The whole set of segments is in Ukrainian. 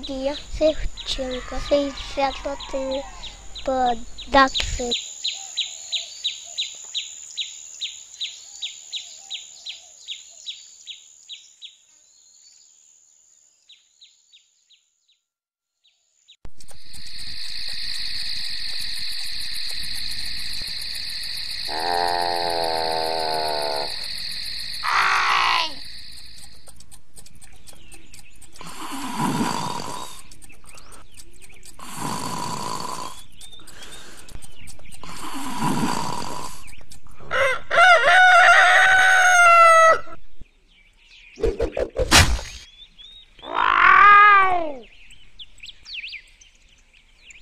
Надія Сивченко, 64 подакси.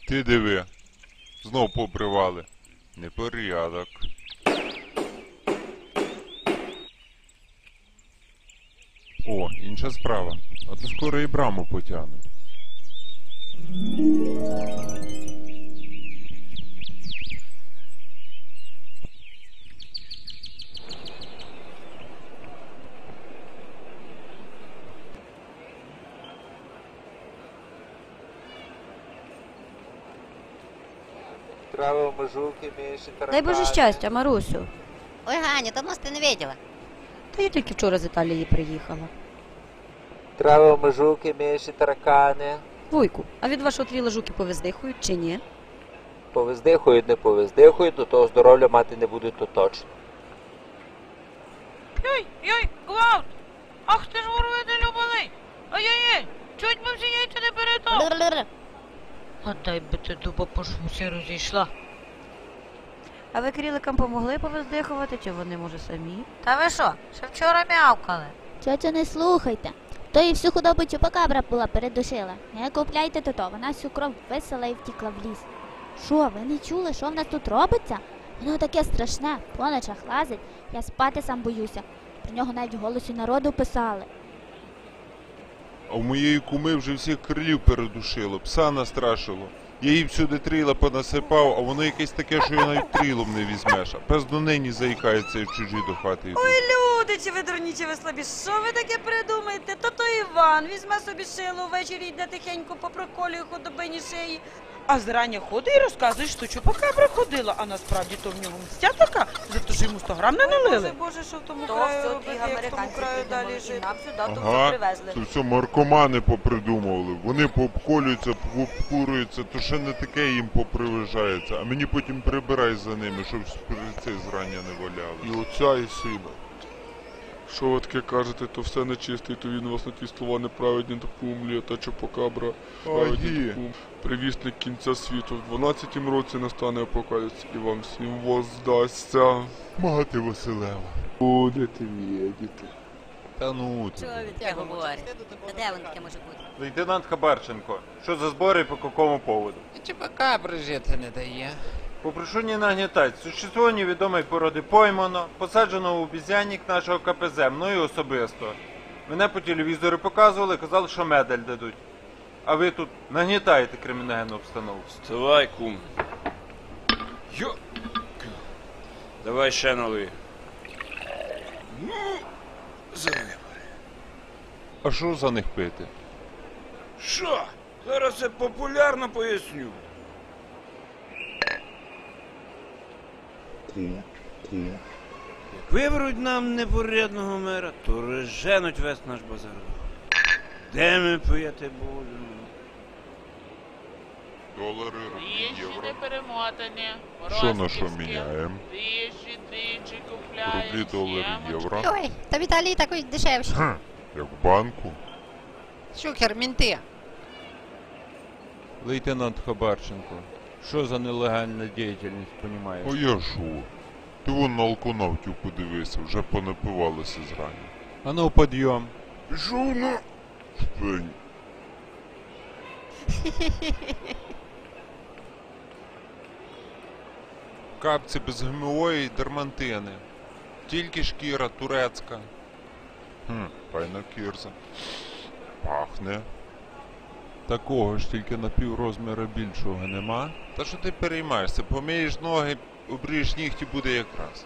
Ти диви. Знов попривали. Непорядок. О, інша справа. А то скоро і браму потягнуть. Дай Боже щастя, Марусю. Ой, Ганя, давно ж ти не виділа. Та я тільки вчора з Італії приїхала. Травив мажуки, міші, таракани. Вуйку, а від вашого тріла жуки повездихують чи ні? Повездихують, не повездихують, до того здоров'я мати не будуть то точно. Йой, йой, Клауд! Ах ти ж ворвете любаний! Ай-яй-яй! Чуть би всі яйця не перетав! Бр-бр-бр. А дай би ти дуба по шмусі розійшла. А ви кріликам помогли повездихувати, чи вони, може, самі? Та ви що, ще вчора м'явкали? Тьотю, не слухайте. То і всю худобу чупакабра була передушила. Не купляйте то, то вона всю кров висила і втікла в ліс. Що, ви не чули, що в нас тут робиться? Воно таке страшне, по ночах лазить, я спати сам боюся. Про нього навіть в голосі народу писали. А в моєї куми вже всіх крилів передушило, пса настрашило. Я їй всюди тріла понасипав, а воно якесь таке, що його навіть трілом не візьмеш. А пес до нині заїкається, як чужі до хати. Ой, люди, чи ви дурні, чи ви слабі? Що ви таке придумаєте? То то Іван візьме собі шило ввечері йде тихенько по проколію худобині шиї. А зрання ходить і розказує, що чупакабра ходила, а насправді то в нього мстя така, що йому 100 грам не налили. Боже, що в тому То краю все робити, ті як в тому американці краю далі придумали, і жити. нам сюди то Ага, привезли. це все маркомани попридумували. Вони пообколюються, пообкурюються, то ще не таке їм поприважається. А мені потім прибирай за ними, щоб шприці зрання не валяли. І отця, і сина. Що ви таке кажете, то все нечисте, і то він вас на ті слова неправедні допумлює, та чупакабра праведні допум. Привісник кінця світу. В 12-м році настане апокаліпс, і вам всім воздасться. Мати Василева. Будете відіти. Та ну ти. Що ви таке говорите? Та де воно таке може бути? Лейтенант Хабарченко, що за збори по якому поводу? Чепака жити не дає. Попрошу не нагнітати. Существо невідомої породи поймано, посаджено у обізянник нашого КПЗ, мною особисто. Мене по телевізору показували, казали, що медаль дадуть. А ви тут нагнітаєте кримінальну обстановку. Вставай, кум. Йо. Давай ще налий. Ну. А що за них пити? Що? Зараз це популярно поясню. Виберуть нам непорядного мера, то розженуть весь наш базар. Де ми пияти будемо? Долари, рублі, євро. перемотані. Що на що міняємо? Двічі, тричі купляємо. Рублі, долари, євро. Ой, та в Італії такий дешевші. Хм, як в банку. Шухер, мінти. Лейтенант Хабарченко, що за нелегальна діяльність, понімаєш? А я шо? Ти вон на алконавтів подивися, вже понапивалися зрання. А ну, підйом. Пішов на... Спень. Капці без ГМО і дермантини. Тільки шкіра турецька. Хм, файна кірза. Пахне. Такого ж тільки на піврозміра більшого нема. Та що ти переймаєшся? Помиєш ноги, обрієш нігті буде якраз.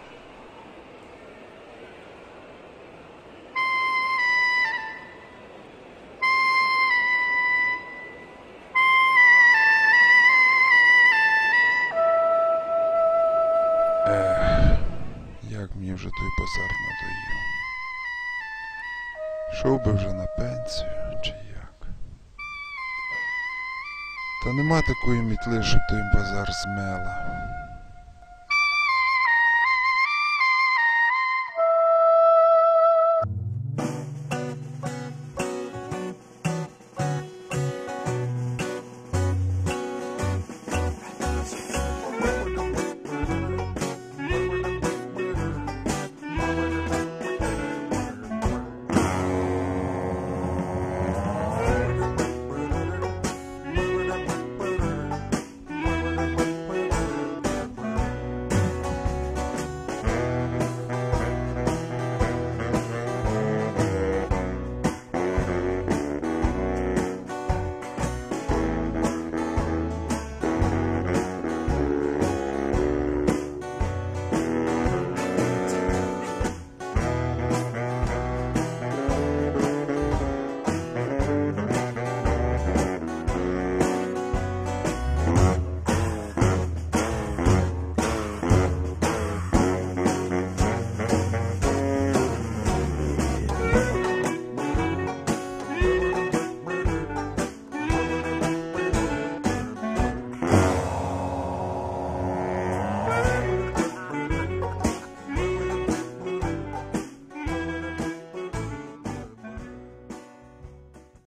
Як мені вже той базар надоїв. Шов би вже на Та нема такої мітли, щоб той базар змела.